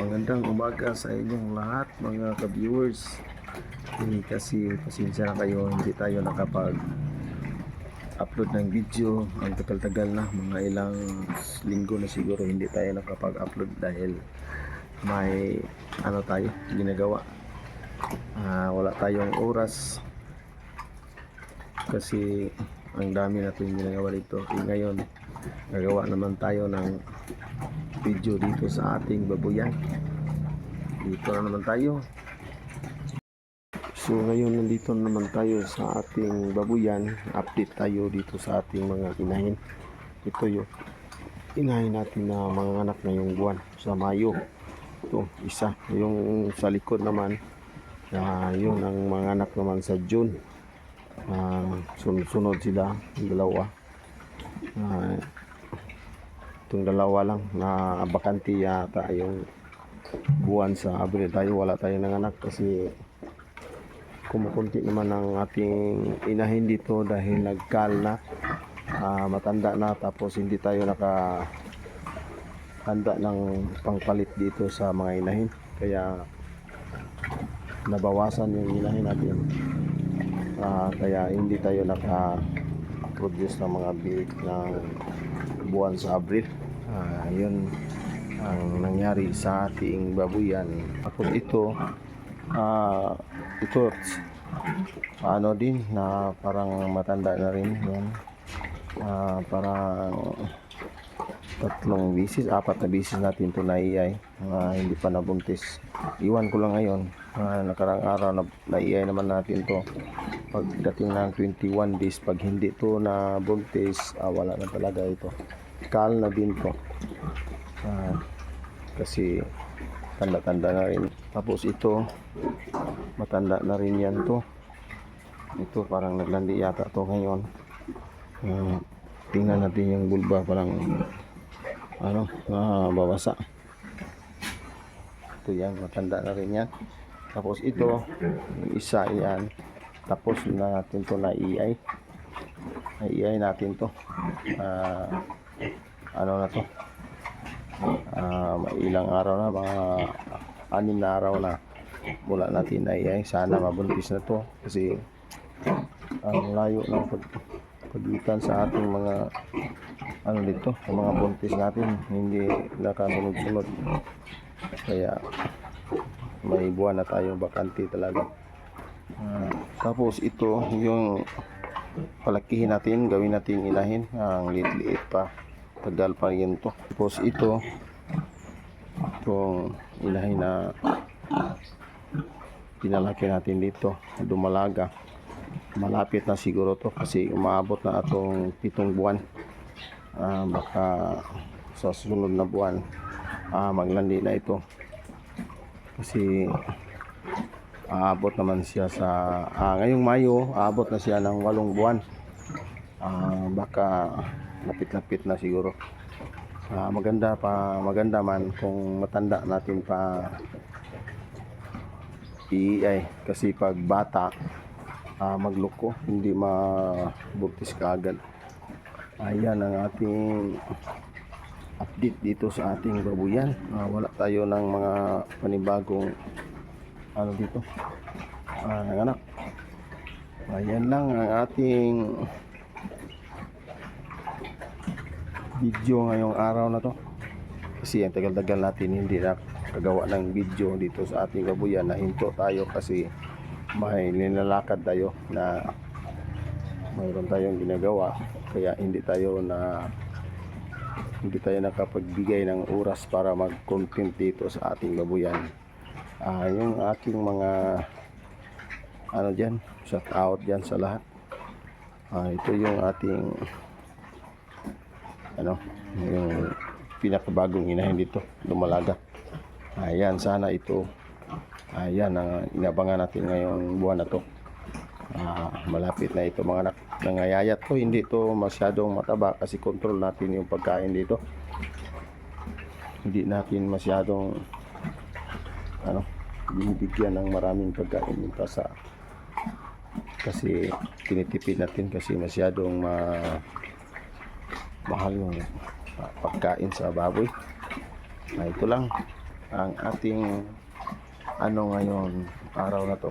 Magandang umaga sa inyong lahat mga ka-viewers. Eh, kasi pasensya na kayo, hindi tayo nakapag upload ng video. Ang tagal-tagal na, mga ilang linggo na siguro hindi tayo nakapag-upload dahil may ano tayo ginagawa. Ah, wala tayong oras kasi ang dami natin ginagawa dito. Eh, ngayon, gagawa naman tayo ng video dito sa ating babuyan. Dito na naman tayo. So ngayon nandito na naman tayo sa ating babuyan. Update tayo dito sa ating mga inahin. Ito yung inahin natin na mga anak ngayong buwan sa Mayo. Ito, isa. Yung sa likod naman, na yun ang mga anak naman sa June. Ah, sunod-sunod sila, yung dalawa. Ah, itong dalawa lang na bakante yata yung buwan sa Abril. Tayo wala tayo ng anak kasi kumukunti naman ang ating inahin dito dahil nagkal na. Ah, matanda na tapos hindi tayo naka handa ng pangpalit dito sa mga inahin. Kaya nabawasan yung inahin natin. Ah, kaya hindi tayo naka produce ng mga big ng buwan sa Abril. Ah, yun ang nangyari sa ating babuyan. Tapos ito, ah, ito, ano din, na parang matanda na rin. Yan. Ah, parang tatlong bisis, apat na bisis natin ito naiyay. Ah, hindi pa nabuntis. Iwan ko lang ngayon. Ah, nakarang araw na naiyay naman natin to pagdating ng 21 days pag hindi to na buntis ah, wala na talaga ito kal na din to Ah, kasi tanda-tanda na rin tapos ito matanda na rin yan to ito parang naglandi yata to ngayon Ah, tingnan natin yung bulba parang ano ah, babasa ito yan matanda na rin yan. Tapos ito isa yan. Tapos na natin to na iay iay natin to. Ah, ano na to? May ilang araw na mga anim na araw na mula natin na iay sana mabuntis na to kasi ang layo ng pag pagitan sa ating mga ano dito ang mga buntis natin hindi nakasunod-sunod kaya may buwan na tayong bakante talaga Ah, tapos ito yung palakihin natin, gawin natin inahin. Ang liit-liit pa. Tagal pa rin to. Tapos ito, itong inahin na pinalaki natin dito. Dumalaga. Malapit na siguro to kasi umabot na atong pitong buwan. Ah, baka sa susunod na buwan, ah, maglandi na ito. Kasi aabot naman siya sa ah, ngayong Mayo aabot na siya ng walong buwan Ah, baka lapit-lapit na siguro Ah, maganda pa maganda man kung matanda natin pa iay kasi pag bata ah, magloko. Hindi mabuntis ka agad ayan ang ating update dito sa ating babuyan. Ah, wala tayo ng mga panibagong ano dito? Ah, ng anak. Ayan lang ang ating video ngayong araw na to. Kasi ang tagal-tagal natin hindi na kagawa ng video dito sa ating babuyan. Na hinto tayo kasi may nilalakad tayo na mayroon tayong ginagawa. Kaya hindi tayo na hindi tayo nakapagbigay ng oras para mag-content dito sa ating babuyan. Ah yung aking mga ano dyan shout out dyan sa lahat. Ah ito yung ating ano yung pinakabagong inahin dito lumalaga. Ayan sana ito ayan ang inabangan natin ngayong buwan na to. Ah, malapit na ito mga anak nangayayat to hindi to masyadong mataba kasi control natin yung pagkain dito. Hindi natin masyadong ano binibigyan ng maraming pagkain yung sa kasi tinitipid natin kasi masyadong ma mahal yung ah, pagkain sa baboy. Na ito lang ang ating ano ngayon araw na to